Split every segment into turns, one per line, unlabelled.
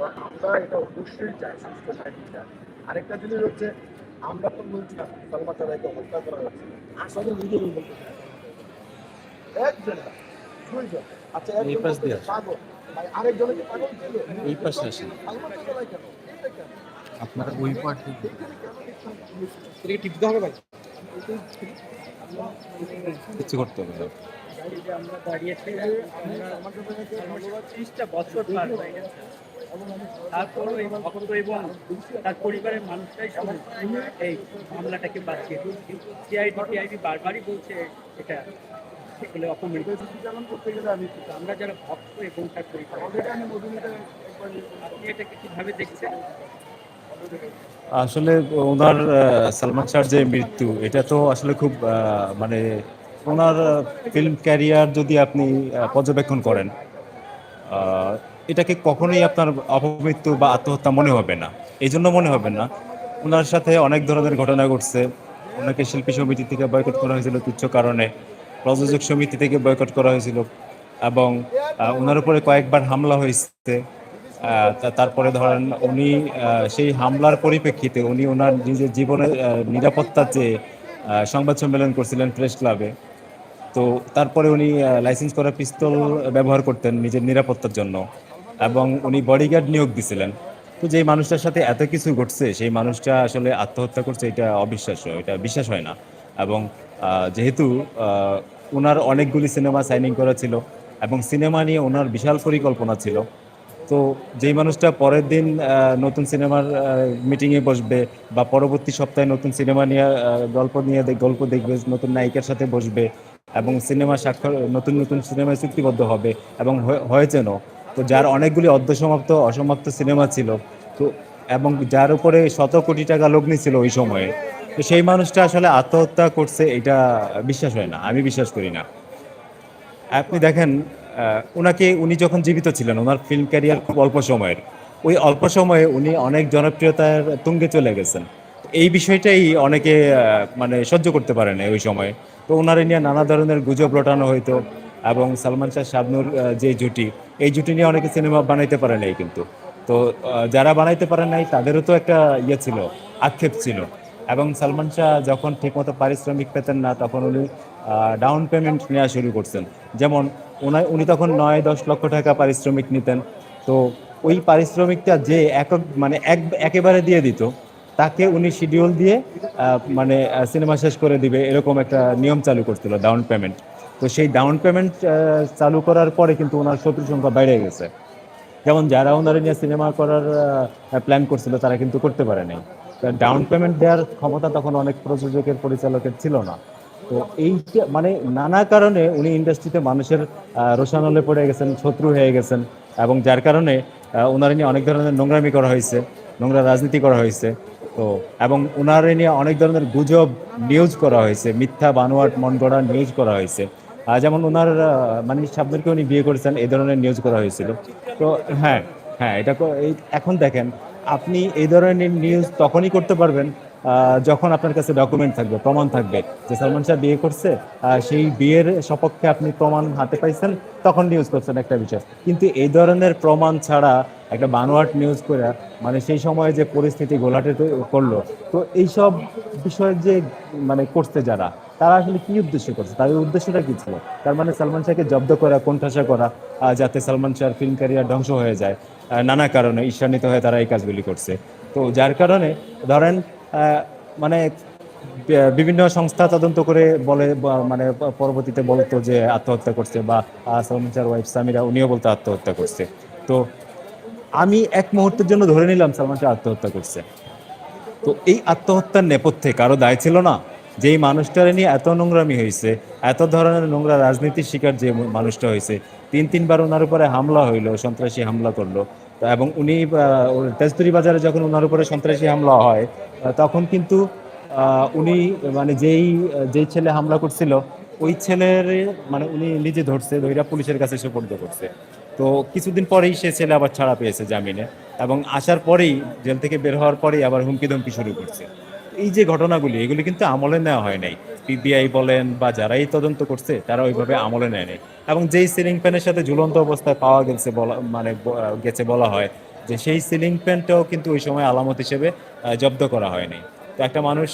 তো আমরা এটা অবশ্যই চাই সুস্থ চাই। আরেকটা জিনিস হচ্ছে আমরা তো বলছি না সালমা হত্যা করা হয়েছে আসলে নিজেরই বলতে চাই। একজন দুইজন। আচ্ছা
এই
একজন
পাশ দিয়ে
পাগল। ভাই আরেকজনকে পাগল ছিল।
এই পাশে আসেন।
সালমা কেন?
আপনারা ওই পার্ট থেকে
টিপ দিতে হবে ভাই।
কিছু করতে হবে
আমরা দাঁড়িয়েছি আমরা ত্রিশটা বছর পার হয়ে গেছে। তারপরও এই ভক্ত এবং তার পরিবারের মানুষটাই শুধু এই মামলাটাকে বাঁচিয়ে সিআইডি টিআইডি বারবারই বলছে এটা এগুলো অপমৃত আমরা যারা ভক্ত এবং তার পরিবার আপনি এটাকে কীভাবে দেখছেন?
আসলে ওনার সালমান শাহর যে মৃত্যু, এটা তো আসলে খুব মানে ওনার ফিল্ম ক্যারিয়ার যদি আপনি পর্যবেক্ষণ করেন এটাকে কখনোই আপনার অপমৃত্যু বা আত্মহত্যা মনে হবে না। এই জন্য মনে হবে না। ওনার সাথে অনেক ধরনের ঘটনা ঘটছে। ওনাকে শিল্পী সমিতি থেকে বয়কট করা হয়েছিল তুচ্ছ কারণে। প্রযোজক সমিতি থেকে বয়কট করা হয়েছিল এবং ওনার উপরে কয়েকবার হামলা হয়েছে। তারপরে ধরেন উনি সেই হামলার পরিপ্রেক্ষিতে উনি ওনার নিজের জীবনের নিরাপত্তা চেয়ে সংবাদ সম্মেলন করছিলেন প্রেস ক্লাবে, তো তারপরে উনি লাইসেন্স করা পিস্তল ব্যবহার করতেন নিজের নিরাপত্তার জন্য। এবং উনি বডিগার্ড নিয়োগ দিছিলেন। তো যেই মানুষটার সাথে এত কিছু ঘটছে, সেই মানুষটা আসলে আত্মহত্যা করছে, এটা অবিশ্বাস্য, এটা বিশ্বাস হয় না। এবং যেহেতু ওনার অনেকগুলি সিনেমা সাইনিং করা ছিল এবং সিনেমা নিয়ে ওনার বিশাল পরিকল্পনা ছিল। তো যেই মানুষটা পরের দিন নতুন সিনেমার মিটিংয়ে বসবে বা পরবর্তী সপ্তাহে নতুন সিনেমা নিয়ে গল্প নিয়ে গল্প দেখবে, নতুন নায়িকার সাথে বসবে এবং সিনেমা স্বাক্ষর, নতুন নতুন সিনেমায় চুক্তিবদ্ধ হবে এবং হয়ে- হয়েছেনও। তো যার অনেকগুলি অর্ধসমাপ্ত, অসমাপ্ত সিনেমা ছিল, তো এবং যার উপরে শত কোটি টাকা লগ্নি ছিল ওই সময়ে, তো সেই মানুষটা আসলে আত্মহত্যা করছে এটা বিশ্বাস হয় না, আমি বিশ্বাস করি না। আপনি দেখেন ওনাকে উনি যখন জীবিত ছিলেন, ওনার ফিল্ম ক্যারিয়ার খুব অল্প সময়ের, ওই অল্প সময়ে উনি অনেক জনপ্রিয়তার তুঙ্গে চলে গেছেন। এই বিষয়টাই অনেকে মানে সহ্য করতে পারে না ওই সময়ে, তো ওনারে নিয়ে নানা ধরনের গুজব রটানো হইতো এবং সালমান শাহ শাবনুর যে জুটি, এই জুটি নিয়ে অনেকে সিনেমা বানাইতে পারে নাই কিন্তু। তো যারা বানাইতে পারে নাই, তাদেরও তো একটা ইয়ে ছিল, আক্ষেপ ছিল। এবং সালমান শাহ যখন ঠিকমতো পারিশ্রমিক পেতেন না, তখন উনি ডাউন পেমেন্ট নেওয়া শুরু করছেন। যেমন ওনার উনি তখন নয়, দশ লক্ষ টাকা পারিশ্রমিক নিতেন। তো, ওই পারিশ্রমিকটা যে একক মানে এক, একেবারে দিয়ে দিত, তাকে উনি শিডিউল দিয়ে মানে সিনেমা শেষ করে দিবে, এরকম একটা নিয়ম চালু করছিল ডাউন পেমেন্ট তো সেই ডাউন পেমেন্ট চালু করার পরে কিন্তু ওনার শত্রু সংখ্যা বেড়ে গেছে। যেমন যারা ওনারা নিয়ে সিনেমা করার প্ল্যান করছিল তারা কিন্তু করতে পারে নাই ডাউন পেমেন্ট দেওয়ার ক্ষমতা তখন অনেক প্রযোজকের পরিচালকের ছিল না। তো এই মানে নানা কারণে উনি ইন্ডাস্ট্রিতে মানুষের আহ, রোষানলে পড়ে গেছেন শত্রু হয়ে গেছেন এবং যার কারণে ওনারা নিয়ে অনেক ধরনের নোংরামি করা হয়েছে নোংরা রাজনীতি করা হয়েছে। তো এবং ওনারা নিয়ে অনেক ধরনের গুজব নিউজ করা হয়েছে মিথ্যা বানোয়াট মন গড়া নিউজ করা হয়েছে। যেমন ওনার মানে সাবনুরকে উনি বিয়ে করেছেন, এই ধরনের নিউজ করা হয়েছিল। তো হ্যাঁ হ্যাঁ এটা এখন দেখেন, আপনি এই ধরনের নিউজ তখনই করতে পারবেন যখন আপনার কাছে ডকুমেন্ট থাকবে, প্রমাণ থাকবে যে সালমান শাহ বিয়ে করছে সেই বিয়ের সপক্ষে আপনি প্রমাণ হাতে পাইছেন, তখন নিউজ করছেন একটা বিষয়। কিন্তু এই ধরনের প্রমাণ ছাড়া একটা বানোয়াট নিউজ করে মানে সেই সময় যে পরিস্থিতি গোলাটে করল। তো এইসব বিষয় যে মানে করছে যারা, তারা আসলে কি উদ্দেশ্য করছে? তাদের উদ্দেশ্যটা কি ছিল? তার মানে সালমান শাহকে জব্দ করা, কোণঠাসা করা যাতে সালমান শাহর ফিল্ম ক্যারিয়ার ধ্বংস হয়ে যায় নানা কারণে ঈর্ষান্বিত হয়ে তারা এই কাজগুলি করছে। তো যার কারণে ধরেন মানে বিভিন্ন সংস্থা তদন্ত করে বলে মানে পরবর্তীতে বলতো যে আত্মহত্যা করছে, বা সালমান শাহর ওয়াইফ সামিরা, উনিও বলতো আত্মহত্যা করছে। তো আমি এক মুহূর্তের জন্য ধরে নিলাম সালমান শাহ আত্মহত্যা করছে। তো এই আত্মহত্যার নেপথ্যে কারও দায় ছিল না? যেই মানুষটারে নিয়ে এত নোংরামি হয়েছে এত ধরনের নোংরা রাজনীতির শিকার যে মানুষটা হয়েছে তিন তিনবার ওনার উপরে হামলা হইল, সন্ত্রাসী হামলা করল। এবং উনি তেজতুরি বাজারে যখন ওনার উপরে সন্ত্রাসী হামলা হয় তখন কিন্তু উনি মানে যেই যেই ছেলে হামলা করছিল, ওই ছেলের মানে উনি নিজে ধরছে ধৈরা পুলিশের কাছে সুপর্দ করছে। তো কিছুদিন পরেই সে ছেলে আবার ছাড়া পেয়েছে জামিনে এবং আসার পরেই জেল থেকে বের হওয়ার পরেই আবার হুমকি ধমকি শুরু করছে। এই যে ঘটনাগুলি, এগুলি কিন্তু আমলে নেওয়া হয় নাই। পিবিআই বলেন বা যারাই তদন্ত করছে, তারা ওইভাবে আমলে নেয় নাই। এবং যেই সিলিং ফ্যানের সাথে ঝুলন্ত অবস্থায় পাওয়া গেছে বলা মানে গেছে বলা হয়, যে সেই সিলিং ফ্যানটাও কিন্তু ওই সময় আলামত হিসেবে জব্দ করা হয়নি। তো একটা মানুষ,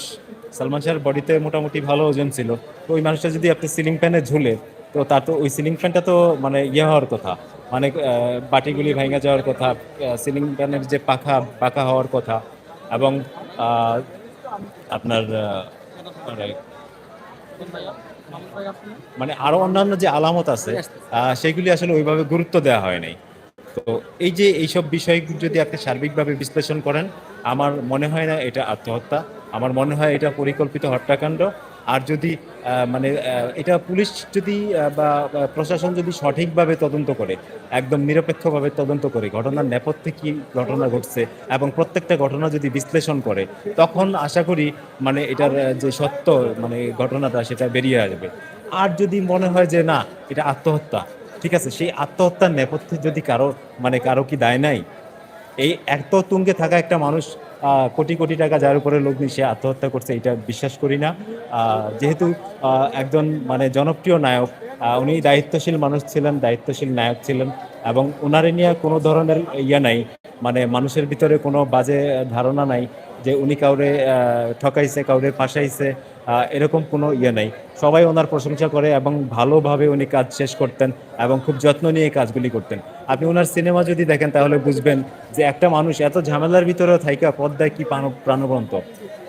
সালমান শাহর বডিতে মোটামুটি ভালো ওজন ছিল। তো ওই মানুষটা যদি আপনি সিলিং ফ্যানে ঝুলে, তো তার তো, ওই সিলিং ফ্যানটা তো মানে ইয়ে হওয়ার কথা। আহ, বাটিগুলি ভেঙে যাওয়ার কথা সিলিং ফ্যানের যে পাখা পাখা হওয়ার কথা এবং আপনার মানে আরও অন্যান্য যে আলামত আছে সেগুলি আসলে ওইভাবে গুরুত্ব দেওয়া হয় নাই। তো এই যে এইসব বিষয় যদি আপনি সার্বিকভাবে বিশ্লেষণ করেন আমার মনে হয় না এটা আত্মহত্যা। আমার মনে হয় এটা পরিকল্পিত হত্যাকাণ্ড। আর যদি মানে এটা পুলিশ যদি বা প্রশাসন যদি সঠিকভাবে তদন্ত করে, একদম নিরপেক্ষভাবে তদন্ত করে ঘটনার নেপথ্যে কি ঘটনা ঘটছে এবং প্রত্যেকটা ঘটনা যদি বিশ্লেষণ করে, তখন আশা করি মানে এটার যে সত্য মানে ঘটনাটা সেটা বেরিয়ে আসবে। আর যদি মনে হয় যে না, এটা আত্মহত্যা, ঠিক আছে? সেই আত্মহত্যার নেপথ্যে যদি কারও মানে কারও কি দায় নাই এই এত তুঙ্গে থাকা একটা মানুষ কোটি কোটি টাকা যার উপরে লোক নিয়ে সে আত্মহত্যা করছে, এটা বিশ্বাস করি না। যেহেতু একজন মানে জনপ্রিয় নায়ক উনি দায়িত্বশীল মানুষ ছিলেন, দায়িত্বশীল নায়ক ছিলেন এবং ওনারে নিয়ে কোনো ধরনের ইয়ে নাই। মানে মানুষের ভিতরে কোনো বাজে ধারণা নাই যে উনি কাউরে ঠকাইছে, কাউরে ফাঁসাইছে এরকম কোনো ইয়ে নাই। সবাই ওনার প্রশংসা করে এবং ভালোভাবে উনি কাজ শেষ করতেন এবং খুব যত্ন নিয়ে কাজগুলি করতেন। আপনি ওনার সিনেমা যদি দেখেন তাহলে বুঝবেন যে একটা মানুষ এত ঝামেলার ভিতরেও থাইকা পদ্মায় কি প্রাণ প্রাণবন্ত।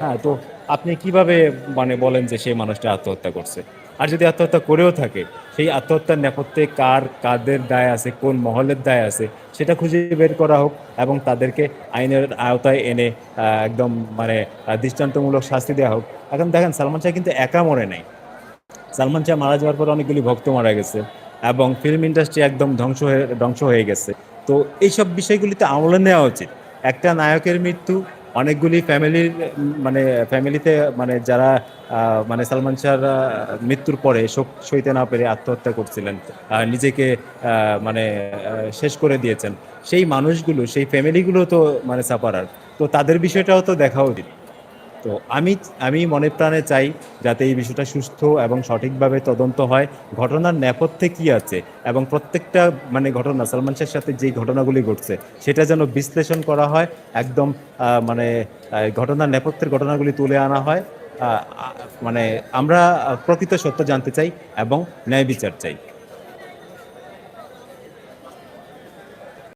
হ্যাঁ তো আপনি কীভাবে মানে বলেন যে সেই মানুষটা আত্মহত্যা করছে? আর যদি আত্মহত্যা করেও থাকে, সেই আত্মহত্যার নেপথ্যে কার, কাদের দায় আছে, কোন মহলের দায় আছে, সেটা খুঁজে বের করা হোক এবং তাদেরকে আইনের আওতায় এনে একদম মানে দৃষ্টান্তমূলক শাস্তি দেওয়া হোক। এখন দেখেন, সালমান শাহ কিন্তু একা মরে নাই। সালমান শাহ মারা যাওয়ার পর অনেকগুলি ভক্ত মারা গেছে এবং ফিল্ম ইন্ডাস্ট্রি একদম ধ্বংস হয়ে ধ্বংস হয়ে গেছে। তো এইসব বিষয়গুলিতে আমলে নেওয়া উচিত। একটা নায়কের মৃত্যু অনেকগুলি ফ্যামিলির মানে ফ্যামিলিতে মানে যারা মানে সালমান শাহর মৃত্যুর পরে শোক সইতে না পেরে আত্মহত্যা করছিলেন নিজেকে মানে শেষ করে দিয়েছেন। সেই মানুষগুলো, সেই ফ্যামিলিগুলো তো মানে সাপারার তো তাদের বিষয়টাও তো দেখা উচিত। তো আমি আমি মনে প্রাণে চাই যাতে এই বিষয়টা সুস্থ এবং সঠিকভাবে তদন্ত হয়। ঘটনার নেপথ্যে কি আছে এবং প্রত্যেকটা মানে ঘটনা, সালমান শাহের সাথে যে ঘটনাগুলি ঘটছে, সেটা যেন বিশ্লেষণ করা হয়, একদম মানে ঘটনার নেপথ্যের ঘটনাগুলি তুলে আনা হয়। মানে আমরা প্রকৃত সত্য জানতে চাই এবং ন্যায় বিচার চাই।